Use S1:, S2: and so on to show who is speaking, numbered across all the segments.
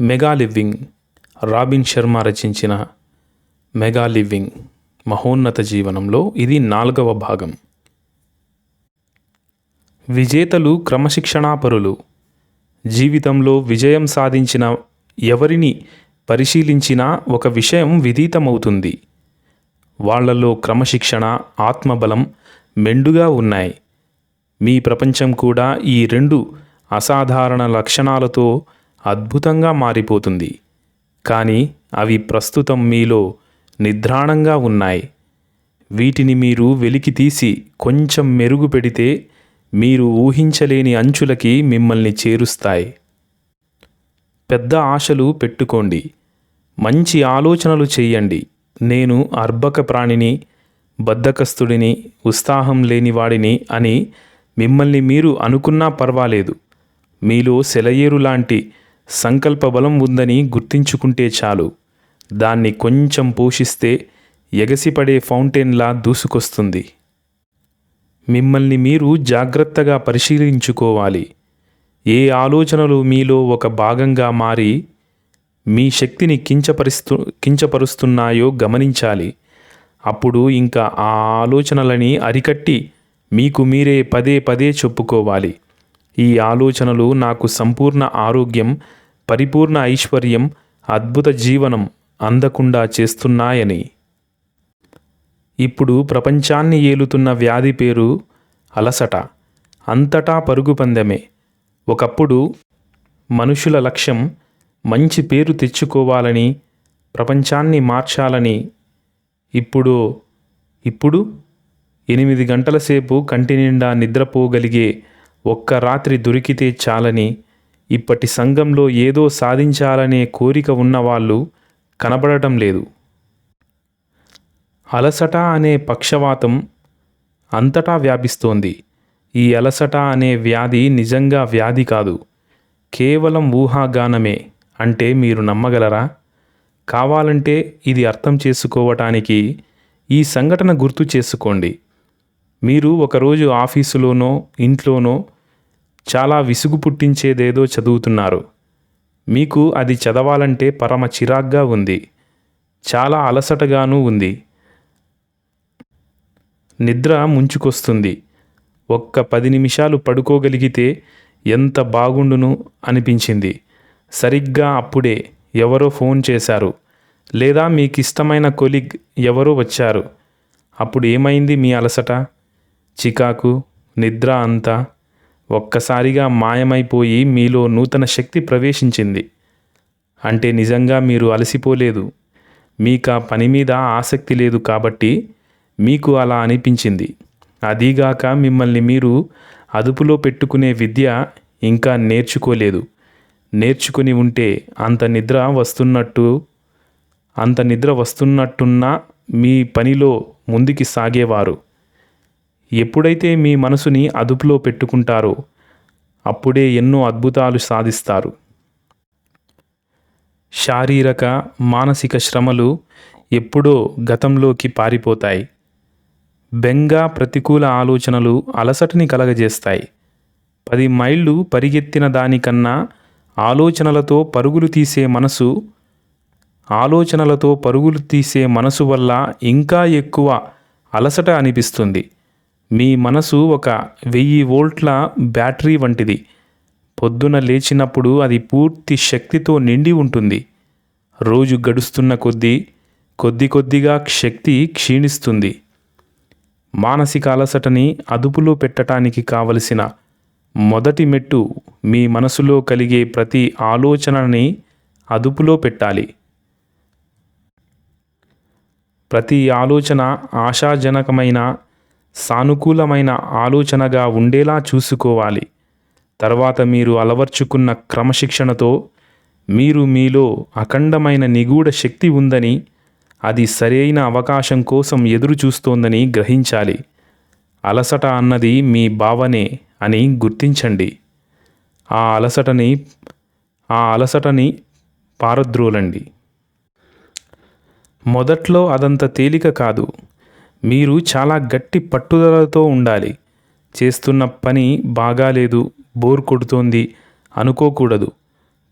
S1: Mega living robin Sharma రచించిన mega living మహోన్నత జీవనంలో ఇది నాలుగవ భాగం. విజేతలు క్రమశిక్షణాపరులు. జీవితంలో విజయం సాధించిన ఎవరిని పరిశీలించినా ఒక విషయం విదితమవుతుంది. వాళ్ళలో క్రమశిక్షణ ఆత్మబలం మెండుగా ఉన్నాయి. మీ ప్రపంచం కూడా ఈ రెండు అసాధారణ లక్షణాలతో అద్భుతంగా మారిపోతుంది. కానీ అవి ప్రస్తుతం మీలో నిద్రాణంగా ఉన్నాయి. వీటిని మీరు వెలికి తీసి కొంచెం మెరుగు పెడితే మీరు ఊహించలేని అంచులకి మిమ్మల్ని చేరుస్తాయి. పెద్ద ఆశలు పెట్టుకోండి. మంచి ఆలోచనలు చేయండి. నేను అర్భక ప్రాణిని బద్ధకస్తుడిని ఉత్సాహం లేనివాడిని అని మిమ్మల్ని మీరు అనుకున్నా పర్వాలేదు. మీలో సెలయేరు లాంటి సంకల్ప బలం ఉందని గుర్తించుకుంటే చాలు. దాన్ని కొంచెం పోషిస్తే ఎగసిపడే ఫౌంటైన్లా దూసుకొస్తుంది. మిమ్మల్ని మీరు జాగ్రత్తగా పరిశీలించుకోవాలి. ఏ ఆలోచనలు మీలో ఒక భాగంగా మారి మీ శక్తిని కించపరుస్తు కించపరుస్తున్నాయో గమనించాలి. అప్పుడు ఇంకా ఆ ఆలోచనలని అరికట్టి మీకు మీరే పదే పదే చెప్పుకోవాలి. ఈ ఆలోచనలు నాకు సంపూర్ణ ఆరోగ్యం పరిపూర్ణ ఐశ్వర్యం అద్భుత జీవనం అందకుండా చేస్తున్నాయని. ఇప్పుడు ప్రపంచాన్ని ఏలుతున్న వ్యాధి పేరు అలసట. అంతటా పరుగు పందెమే. ఒకప్పుడు మనుషుల లక్ష్యం మంచి పేరు తెచ్చుకోవాలని ప్రపంచాన్ని మార్చాలని. ఇప్పుడు ఇప్పుడు ఎనిమిది గంటల సేపు కంటి నిండా నిద్రపోగలిగే ఒక్క రాత్రి దొరికితే చాలని ఇప్పటి సంఘంలో ఏదో సాధించాలనే కోరిక ఉన్నవాళ్ళు కనబడటం లేదు. అలసట అనే పక్షవాతం అంతటా వ్యాపిస్తోంది. ఈ అలసట అనే వ్యాధి నిజంగా వ్యాధి కాదు. కేవలం ఊహాగానమే. అంటే మీరు నమ్మగలరా? కావాలంటే ఇది అర్థం చేసుకోవటానికి ఈ సంఘటన గుర్తు చేసుకోండి. మీరు ఒకరోజు ఆఫీసులోనో ఇంట్లోనో చాలా విసుగు పుట్టించేదేదో చదువుతున్నారు. మీకు అది చదవాలంటే పరమ చిరాగ్గా ఉంది. చాలా అలసటగానూ ఉంది. నిద్ర ముంచుకొస్తుంది. ఒక్క పది నిమిషాలు పడుకోగలిగితే ఎంత బాగుండును అనిపించింది. సరిగ్గా అప్పుడే ఎవరో ఫోన్ చేశారు. లేదా మీకు ఇష్టమైన కొలిగ్ ఎవరో వచ్చారు. అప్పుడు ఏమైంది మీ అలసట? చికాకు? నిద్ర అంతా? ఒక్కసారిగా మాయమైపోయి మీలో నూతన శక్తి ప్రవేశించింది. అంటే నిజంగా మీరు అలసిపోలేదు. మీకు ఆ పని మీద ఆసక్తి లేదు కాబట్టి మీకు అలా అనిపించింది. అదీగాక మిమ్మల్ని మీరు అదుపులో పెట్టుకునే విద్య ఇంకా నేర్చుకోలేదు. నేర్చుకుని ఉంటే అంత నిద్ర వస్తున్నట్టు అంత నిద్ర వస్తున్నట్టున్నా మీ పనిలో ముందుకి సాగేవారు. ఎప్పుడైతే మీ మనసుని అదుపులో పెట్టుకుంటారో అప్పుడే ఎన్నో అద్భుతాలు సాధిస్తారు. శారీరక మానసిక శ్రమలు ఎప్పుడో గతంలోకి పారిపోతాయి. బెంగ ప్రతికూల ఆలోచనలు అలసటని కలగజేస్తాయి. పది మైళ్ళు పరిగెత్తిన దానికన్నా ఆలోచనలతో పరుగులు తీసే మనసు ఆలోచనలతో పరుగులు తీసే మనసు వల్ల ఇంకా ఎక్కువ అలసట అనిపిస్తుంది. మీ మనసు ఒక వెయ్యి వోల్ట్ల బ్యాటరీ వంటిది. పొద్దున లేచినప్పుడు అది పూర్తి శక్తితో నిండి ఉంటుంది. రోజు గడుస్తున్న కొద్దీ కొద్ది కొద్దిగా శక్తి క్షీణిస్తుంది. మానసిక అలసటని అదుపులో పెట్టడానికి కావలసిన మొదటి మెట్టు మీ మనసులో కలిగే ప్రతి ఆలోచనని అదుపులో పెట్టాలి. ప్రతి ఆలోచన ఆశాజనకమైన సానుకూలమైన ఆలోచనగా ఉండేలా చూసుకోవాలి. తర్వాత మీరు అలవర్చుకున్న క్రమశిక్షణతో మీరు మీలో అఖండమైన నిగూఢ శక్తి ఉందని అది సరైన అవకాశం కోసం ఎదురు చూస్తోందని గ్రహించాలి. అలసట అన్నది మీ భావనే అని గుర్తించండి. ఆ అలసటని ఆ అలసటని పారద్రోలండి. మొదట్లో అదంత తేలిక కాదు. మీరు చాలా గట్టి పట్టుదలతో ఉండాలి. చేస్తున్న పని బాగాలేదు బోర్ కొడుతోంది అనుకోకూడదు.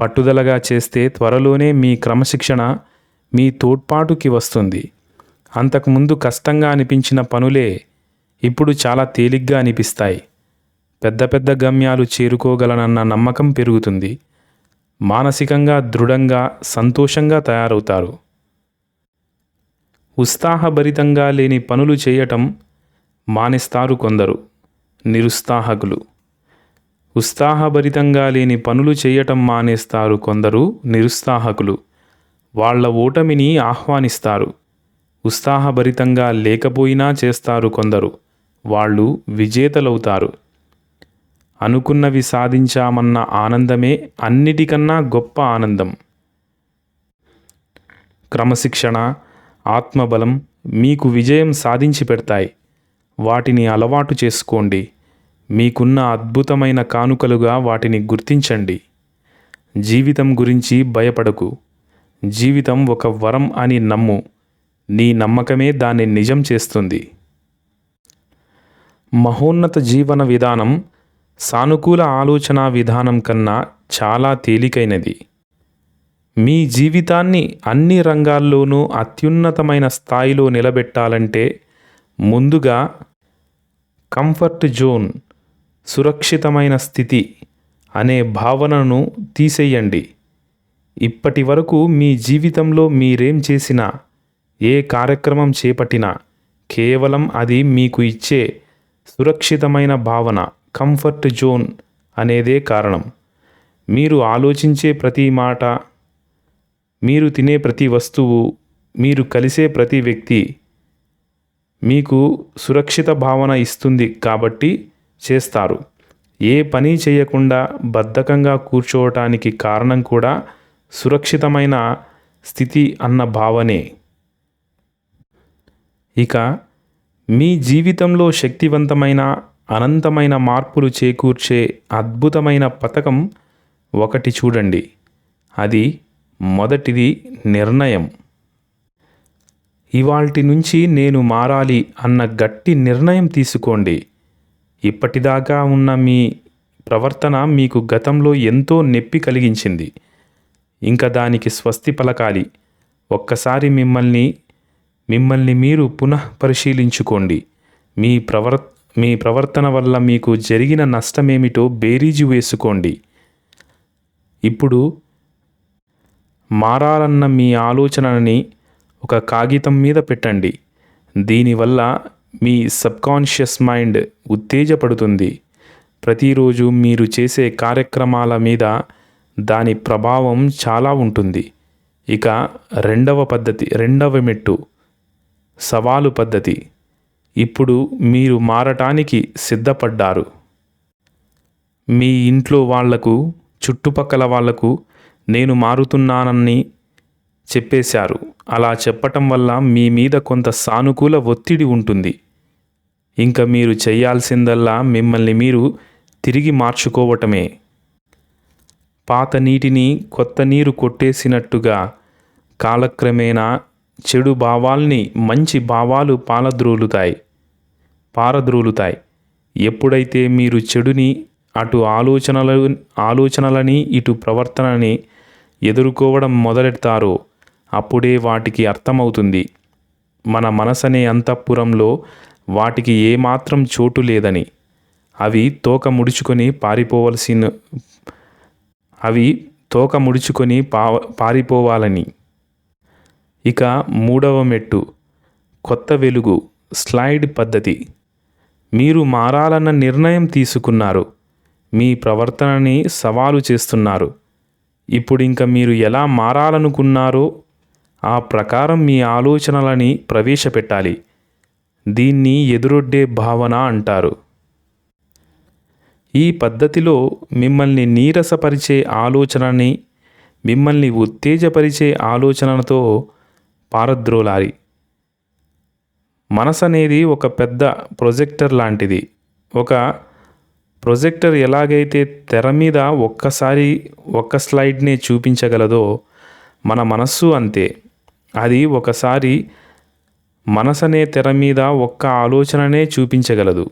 S1: పట్టుదలగా చేస్తే త్వరలోనే మీ క్రమశిక్షణ మీ తోడ్పాటుకి వస్తుంది. అంతకుముందు కష్టంగా అనిపించిన పనులే ఇప్పుడు చాలా తేలిగ్గా అనిపిస్తాయి. పెద్ద పెద్ద గమ్యాలు చేరుకోగలనన్న నమ్మకం పెరుగుతుంది. మానసికంగా దృఢంగా సంతోషంగా తయారవుతారు. ఉత్సాహభరితంగా లేని పనులు చేయటం మానేస్తారు కొందరు. నిరుత్సాహకులు. ఉత్సాహభరితంగా లేని పనులు చేయటం మానేస్తారు కొందరు నిరుత్సాహకులు. వాళ్ళ ఓటమిని ఆహ్వానిస్తారు. ఉత్సాహభరితంగా లేకపోయినా చేస్తారు కొందరు. వాళ్ళు విజేతలవుతారు. అనుకున్నవి సాధించామన్న ఆనందమే అన్నిటికన్నా గొప్ప ఆనందం. క్రమశిక్షణ ఆత్మబలం మీకు విజయం సాధించి పెడతాయి. వాటిని అలవాటు చేసుకోండి. మీకున్న అద్భుతమైన కానుకలుగా వాటిని గుర్తించండి. జీవితం గురించి భయపడకు. జీవితం ఒక వరం అని నమ్ము. నీ నమ్మకమే దాన్ని నిజం చేస్తుంది. మహోన్నత జీవన విధానం సానుకూల ఆలోచన విధానం కన్నా చాలా తేలికైనది. మీ జీవితాన్ని అన్ని రంగాల్లోనూ అత్యున్నతమైన స్థాయిలో నిలబెట్టాలంటే ముందుగా కంఫర్ట్ జోన్ సురక్షితమైన స్థితి అనే భావనను తీసేయండి. ఇప్పటి వరకు మీ జీవితంలో మీరేం చేసినా ఏ కార్యక్రమం చేపట్టినా కేవలం అది మీకు ఇచ్చే సురక్షితమైన భావన కంఫర్ట్ జోన్ అనేదే కారణం. మీరు ఆలోచించే ప్రతి మాట మీరు తినే ప్రతి వస్తువు మీరు కలిసే ప్రతి వ్యక్తి మీకు సురక్షిత భావన ఇస్తుంది కాబట్టి చేస్తారు. ఏ పని చేయకుండా బద్ధకంగా కూర్చోవటానికి కారణం కూడా సురక్షితమైన స్థితి అన్న భావనే. ఇక మీ జీవితంలో శక్తివంతమైన అనంతమైన మార్పులు చేకూర్చే అద్భుతమైన పథకం ఒకటి చూడండి. అది మొదటిది నిర్ణయం. ఇవాల్టి నుంచి నేను మారాలి అన్న గట్టి నిర్ణయం తీసుకోండి. ఇప్పటిదాకా ఉన్న మీ ప్రవర్తన మీకు గతంలో ఎంతో నొప్పి కలిగించింది. ఇంకా దానికి స్వస్తి పలకాలి. ఒక్కసారి మిమ్మల్ని మిమ్మల్ని మీరు పునః పరిశీలించుకోండి. మీ ప్రవర్ మీ ప్రవర్తన వల్ల మీకు జరిగిన నష్టమేమిటో బేరీజు వేసుకోండి. ఇప్పుడు మారాలన్న మీ ఆలోచనని ఒక కాగితం మీద పెట్టండి. దీనివల్ల మీ సబ్కాన్షియస్ మైండ్ ఉత్తేజపడుతుంది. ప్రతిరోజు మీరు చేసే కార్యక్రమాల మీద దాని ప్రభావం చాలా ఉంటుంది. ఇక రెండవ పద్ధతి రెండవ మెట్టు సవాలు పద్ధతి. ఇప్పుడు మీరు మారటానికి సిద్ధపడ్డారు. మీ ఇంట్లో వాళ్ళకు చుట్టుపక్కల వాళ్ళకు నేను మారుతున్నానని చెప్పేశారు. అలా చెప్పటం వల్ల మీ మీద కొంత సానుకూల ఒత్తిడి ఉంటుంది. ఇంకా మీరు చేయాల్సిందల్లా మిమ్మల్ని మీరు తిరిగి మార్చుకోవటమే. పాత నీటిని కొత్త నీరు కొట్టేసినట్టుగా కాలక్రమేణా చెడు భావాల్ని మంచి భావాలు పాలద్రోలుతాయి. పారద్రోలుతాయి. ఎప్పుడైతే మీరు చెడుని అటు ఆలోచనలు ఆలోచనలని ఇటు ప్రవర్తనని ఎదుర్కోవడం మొదలెడతారో అప్పుడే వాటికి అర్థమవుతుంది. మన మనసనే అంతఃపురంలో వాటికి ఏమాత్రం చోటు లేదని. అవి తోక ముడుచుకొని పారిపోవలసిన అవి తోక ముడుచుకొని పా పారిపోవాలని. ఇక మూడవ మెట్టు కొత్త వెలుగు స్లైడ్ పద్ధతి. మీరు మారాలన్న నిర్ణయం తీసుకున్నారు. మీ ప్రవర్తనని సవాలు చేస్తున్నారు. ఇప్పుడు ఇంకా మీరు ఎలా మారాలనుకున్నారో ఆ ప్రకారం మీ ఆలోచనలని ప్రవేశపెట్టాలి. దీన్ని ఎదురొడ్డే భావన అంటారు. ఈ పద్ధతిలో మిమ్మల్ని నీరసపరిచే ఆలోచనని మిమ్మల్ని ఉత్తేజపరిచే ఆలోచనలతో పారద్రోలాలి. మనసు అనేది ఒక పెద్ద ప్రొజెక్టర్ లాంటిది. ఒక ప్రొజెక్టర్ ఎలాగైతే తెర మీద ఒక్కసారి ఒక్క స్లైడ్నే చూపించగలదో మన మనస్సు అంతే. అది ఒకసారి మనసనే తెర మీద ఒక్క ఆలోచననే చూపించగలదు.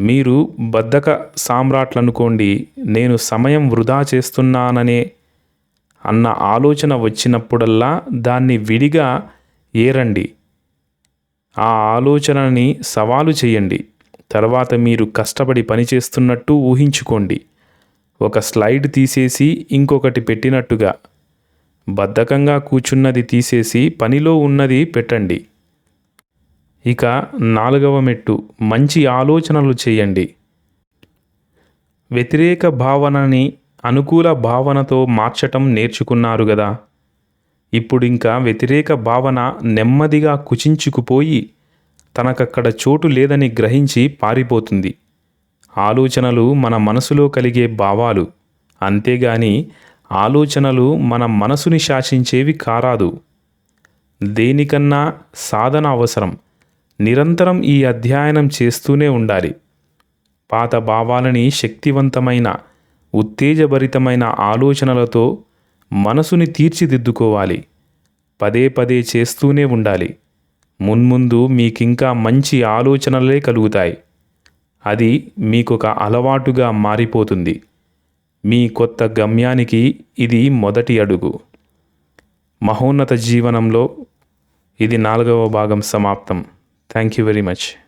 S1: మీరు బద్ధక సామ్రాట్లనుకోండి నేను సమయం వృధా చేస్తున్నాననే అన్న ఆలోచన వచ్చినప్పుడల్లా దాన్ని విడిగా ఏరండి. ఆ ఆలోచనని సవాలు చేయండి. తర్వాత మీరు కష్టపడి పనిచేస్తున్నట్టు ఊహించుకోండి. ఒక స్లైడ్ తీసేసి ఇంకొకటి పెట్టినట్టుగా. బద్ధకంగా కూర్చున్నది తీసేసి పనిలో ఉన్నది పెట్టండి. ఇక నాలుగవ మెట్టు మంచి ఆలోచనలు చేయండి. వ్యతిరేక భావనని అనుకూల భావనతో మార్చటం నేర్చుకున్నారు కదా ఇప్పుడు ఇంకా వ్యతిరేక భావన నెమ్మదిగా కుచించుకుపోయి తనకక్కడ చోటు లేదని గ్రహించి పారిపోతుంది. ఆలోచనలు మన మనసులో కలిగే భావాలు. అంతేగాని ఆలోచనలు మన మనసుని శాసించేవి కారాదు. దేనికన్నా సాధన అవసరం. నిరంతరం ఈ అధ్యయనం చేస్తూనే ఉండాలి. పాత భావాలని శక్తివంతమైన ఉత్తేజభరితమైన ఆలోచనలతో మనసుని తీర్చిదిద్దుకోవాలి. పదే పదే చేస్తూనే ఉండాలి. మున్ముందు మీకింకా మంచి ఆలోచనలే కలుగుతాయి. అది మీకొక అలవాటుగా మారిపోతుంది. మీ కొత్త గమ్యానికి ఇది మొదటి అడుగు. మహోన్నత జీవనంలో ఇది నాలుగవ భాగం సమాప్తం. Thank you very much